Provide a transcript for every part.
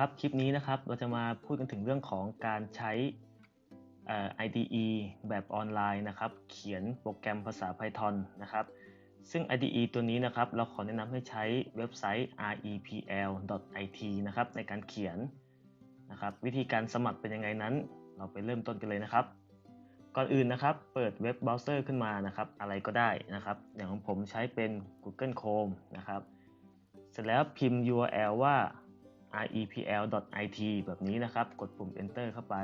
ครับ คลิปนี้นะครับ เราจะมาพูดกันถึงเรื่องของการใช้อ่อ IDE แบบออนไลน์นะครับ เขียนโปรแกรมภาษา Python นะครับ ซึ่ง IDE ตัวนี้นะครับ เราขอแนะนำให้ใช้เว็บไซต์ repl.it นะครับ ในการเขียนนะครับ วิธีการสมัครเป็นยังไงนั้น เราไปเริ่มต้นกันเลยนะครับ ก่อนอื่นนะครับ เปิดเว็บเบราว์เซอร์ขึ้นมานะครับ อะไรก็ได้นะครับ อย่างของผมใช้เป็น Google Chrome นะครับ เสร็จแล้วพิมพ์ URL ว่า repl.it แบบนี้นะครับ กดปุ่ม enter เข้าไป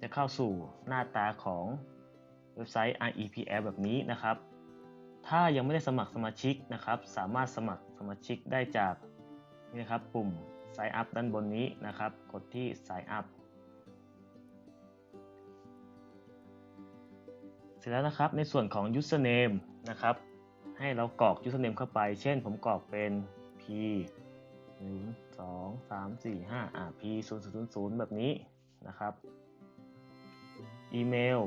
จะเข้าสู่หน้าตาของเว็บไซต์ repl แบบนี้นะครับ ถ้ายังไม่ได้สมัครสมาชิกนะครับ สามารถสมัครสมาชิกได้จากนี่นะครับปุ่ม sign up ด้านบนนี้นะครับ กดที่ sign up เสร็จแล้วนะครับในส่วนของ username นะครับ ให้เรากรอก username เข้าไป เช่นผมกรอกเป็น p หนึ่งสองสามสี่ห้าอ่า p ศูนย์ศูนย์ศูนย์แบบนี้นะครับ อีเมล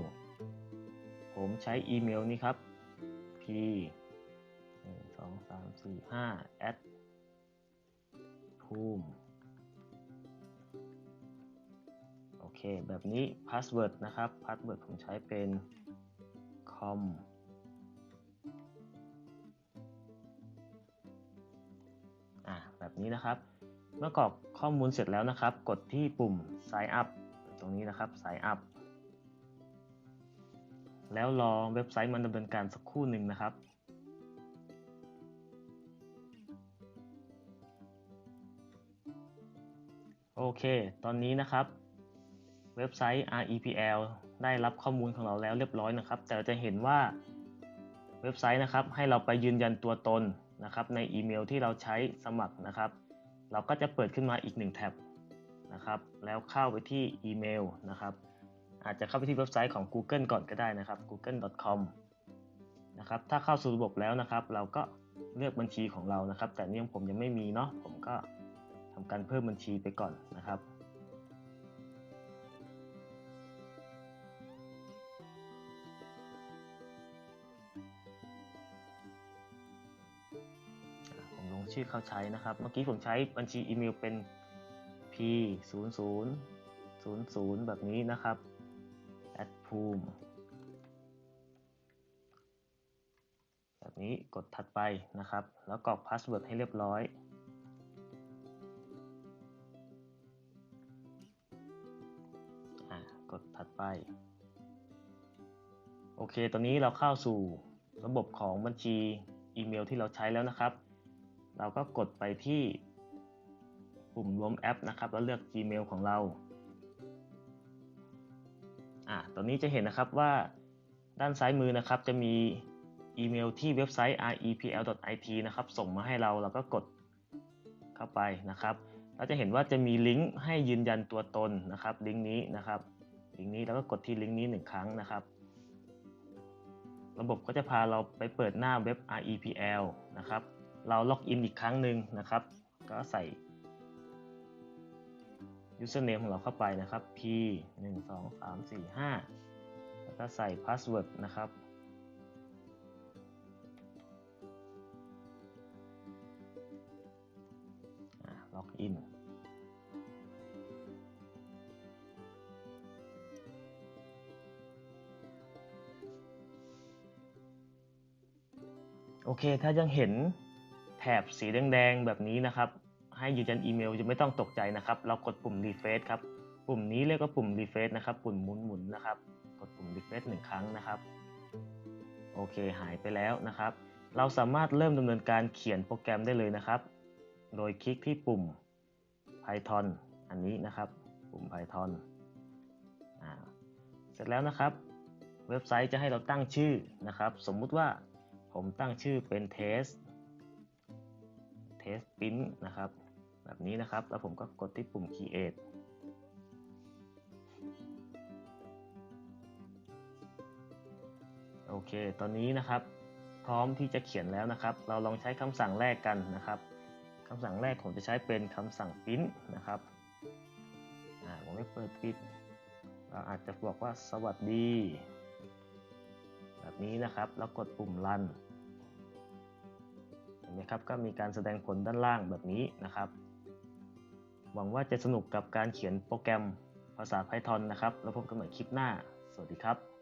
ผมใช้อีเมลนี้ครับ p หนึ่งสองสามสี่ห้า at ภูมโอเค แบบนี้พาสเวิร์ดนะครับพาสเวิร์ดผมใช้เป็น com แบบนี้นะครับ เมื่อกรอกข้อมูลเสร็จแล้วนะครับ กดที่ปุ่ม sign up ตรงนี้นะครับ sign up แล้วรอเว็บไซต์มันดำเนินการสักครู่หนึ่งนะครับโอเค ตอนนี้นะครับ เว็บไซต์ REPL ได้รับข้อมูลของเราแล้วเรียบร้อยนะครับ แต่จะเห็นว่าเว็บไซต์นะครับให้เราไปยืนยันตัวตน นะครับในอีเมลที่เราใช้สมัครนะครับ เราก็จะเปิดขึ้นมาอีกหนึ่งแท็บนะครับแล้วเข้าไปที่อีเมลนะครับ อาจจะเข้าไปที่เว็บไซต์ของ Google ก่อนก็ได้นะครับ google.com นะครับถ้าเข้าสู่ระบบแล้วนะครับ เราก็เลือกบัญชีของเรานะครับ แต่นี่ของผมยังไม่มีเนาะผมก็ทำการเพิ่มบัญชีไปก่อนนะครับ ชื่อเข้าใช้นะครับ เมื่อกี้ผมใช้บัญชีอีเมลเป็น p 0 0 0 0 แบบนี้นะครับ at ภูมิแบบนี้กดถัดไปนะครับ แล้วกรอกพาสเวิร์ดให้เรียบร้อย กดถัดไป โอเค ตอนนี้เราเข้าสู่ระบบของบัญชีอีเมลที่เราใช้แล้วนะครับ เราก็กดไปที่ปุ่มรวมแอปนะครับ แล้วเลือก Gmail ของเราอ่าตอนนี้จะเห็นนะครับว่าด้านซ้ายมือนะครับ จะมีอีเมลที่เว็บไซต์ repl.it นะครับ ส่งมาให้เราเราก็กดเข้าไปนะครับเราจะเห็นว่าจะมีลิงก์ให้ยืนยันตัวตนนะครับ ลิงก์นี้นะครับ ลิงก์นี้แล้วก็กดที่ลิงก์นี้หนึ่งครั้งนะครับ ระบบก็จะพาเราไปเปิดหน้าเว็บ REPL นะครับ เราล็อกอินอีกครั้งหนึ่งนะครับ ก็ใส่ username ของเราเข้าไปนะครับ p 1 2 3 4 5 แล้วก็ใส่ password นะครับ ล็อกอินโอเค ถ้ายังเห็น ถบสีแดงๆ แบบนี้นะครับ ให้ยืนยันอีเมลจะไม่ต้องตกใจนะครับ เรากดปุ่ม refresh ครับ ปุ่มนี้เรียกว่าปุ่ม refresh นะครับ ปุ่มหมุนๆนะครับ กดปุ่ม refresh หนึ่งครั้งนะครับ โอเค หายไปแล้วนะครับ เราสามารถเริ่มดำเนินการเขียนโปรแกรมได้เลยนะครับ โดยคลิกที่ปุ่ม Python อันนี้นะครับ ปุ่ม Python เสร็จแล้วนะครับ เว็บไซต์จะให้เราตั้งชื่อนะครับ สมมุติว่าผมตั้งชื่อเป็น test test print นะครับ แบบนี้นะครับ แล้วผมก็กดที่ปุ่ม create โอเค ตอนนี้นะครับ พร้อมที่จะเขียนแล้วนะครับ เราลองใช้คำสั่งแรกกันนะครับคำสั่งแรกผมจะใช้เป็นคำสั่ง print นะครับอ่าผมไม่เปิดปิด เราอาจจะบอกว่าสวัสดี แบบนี้นะครับ แล้วกดปุ่ม run เห็นไหมครับก็มีการแสดงผลด้านล่างแบบนี้นะครับ หวังว่าจะสนุกกับการเขียนโปรแกรมภาษา Python นะครับ แล้วพบกันใหม่คลิปหน้า สวัสดีครับ